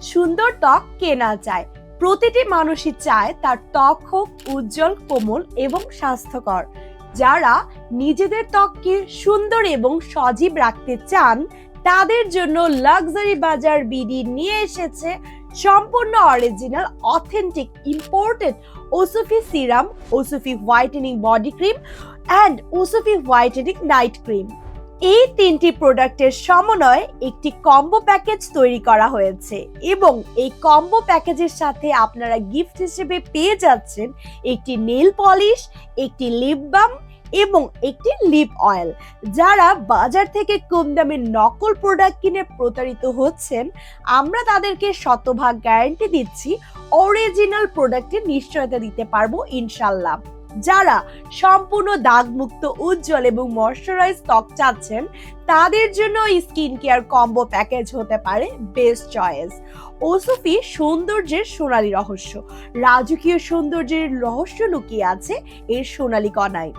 সুন্দর ত্বক কেনা চায় প্রতিটি মানুষই চায় তার ত্বক হোক উজ্জ্বল, কোমল এবং স্বাস্থ্যকর। যারা নিজেদের ত্বককে সুন্দর এবং সজীব রাখতে চান, তাদের জন্য লাক্সারি বাজার বিডি নিয়ে এসেছে সম্পূর্ণ original, authentic imported Osufi serum, Osufi whitening body cream and Osufi whitening night cream. এই তিনটি প্রোডাক্টের সমন্বয়ে একটি কম্বো প্যাকেজ তৈরি করা হয়েছে এবং এই কম্বো প্যাকেজের সাথে আপনারা গিফট হিসেবে পেয়ে যাচ্ছেন একটি নেল পলিশ, একটি লিপ বাম এবং একটি লিপ অয়েল যারা বাজার থেকে কম দামের নকল প্রোডাক্ট কিনে প্রতারিত হচ্ছেন, আমরা তাদেরকে শতভাগ গ্যারান্টি দিচ্ছি অরিজিনাল প্রোডাক্টের নিশ্চয়তা দিতে পারব ইনশাল্লাহ। যারা সম্পূর্ণ দাগমুক্ত, উজ্জ্বল এবং ময়শ্চারাইজ ত্বক চাচ্ছেন, তাদের জন্য স্কিন কেয়ার কম্বো প্যাকেজ হতে পারে বেস্ট চয়েস ওসুফি সৌন্দর্যের সোনালী রহস্য। রাজকীয় সৌন্দর্যের রহস্য লুকিয়ে আছে এর সোনালী কণায়।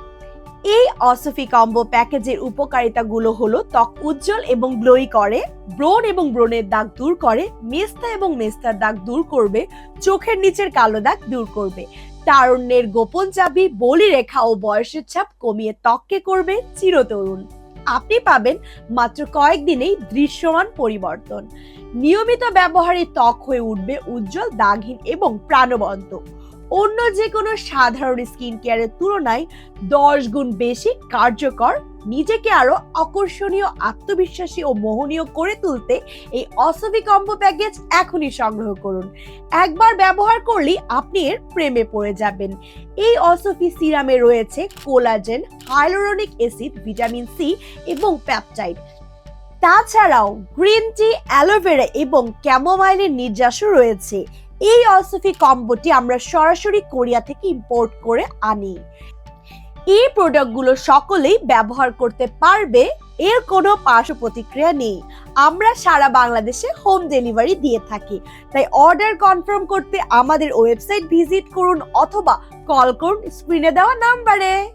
এই অসফি কম্বো প্যাকেজের উপকারিতাগুলো হলো ত্বক উজ্জ্বল এবং গ্লোই করে, ব্রণ এবং ব্রণের দাগ দূর করে, মেস্তা এবং মেস্তার দাগ দূর করবে, চোখের নিচের কালো দাগ দূর করবে। তারুণ্যের গোপন চাবি, বলি রেখা ও বয়সের ছাপ কমিয়ে ত্বককে করবে চিরতরুণ। আপনি পাবেন মাত্র কয়েকদিনেই দৃশ্যমান পরিবর্তন। নিয়মিত ব্যবহারে ত্বক হয়ে উঠবে উজ্জ্বল, দাগহীন এবং প্রাণবন্ত। অন্য যে কোনো সাধারণ স্কিন কেয়ারের তুলনায় দশ গুণ বেশি কার্যকর নিজেকে আরও আকর্ষণীয়, আত্মবিশ্বাসী ও মোহনীয় করে তুলতে এই অসবি কম্বো প্যাকেজ এখনই সংগ্রহ করুন। একবার ব্যবহার করলেই আপনি এর প্রেমে পড়ে যাবেন। এই অসফি সিরামে রয়েছে collagen, hyaluronic acid, vitamin C এবং প্যাপটাইড তাছাড়াও গ্রিন টি, অ্যালোভেরা এবং ক্যামোমাইলের নির্যাসও রয়েছে। এই অসফি কম্বোটি আমরা সরাসরি কোরিয়া থেকে ইম্পোর্ট করে আনি। এই প্রোডাক্টগুলো সকলেই ব্যবহার করতে পারবে, এর কোনো পার্শ্ব প্রতিক্রিয়া নেই। আমরা সারা বাংলাদেশে হোম ডেলিভারি দিয়ে থাকি। তাই অর্ডার কনফার্ম করতে আমাদের ওয়েবসাইট ভিজিট করুন অথবা কল করুন স্ক্রিনে দেওয়া নাম্বারে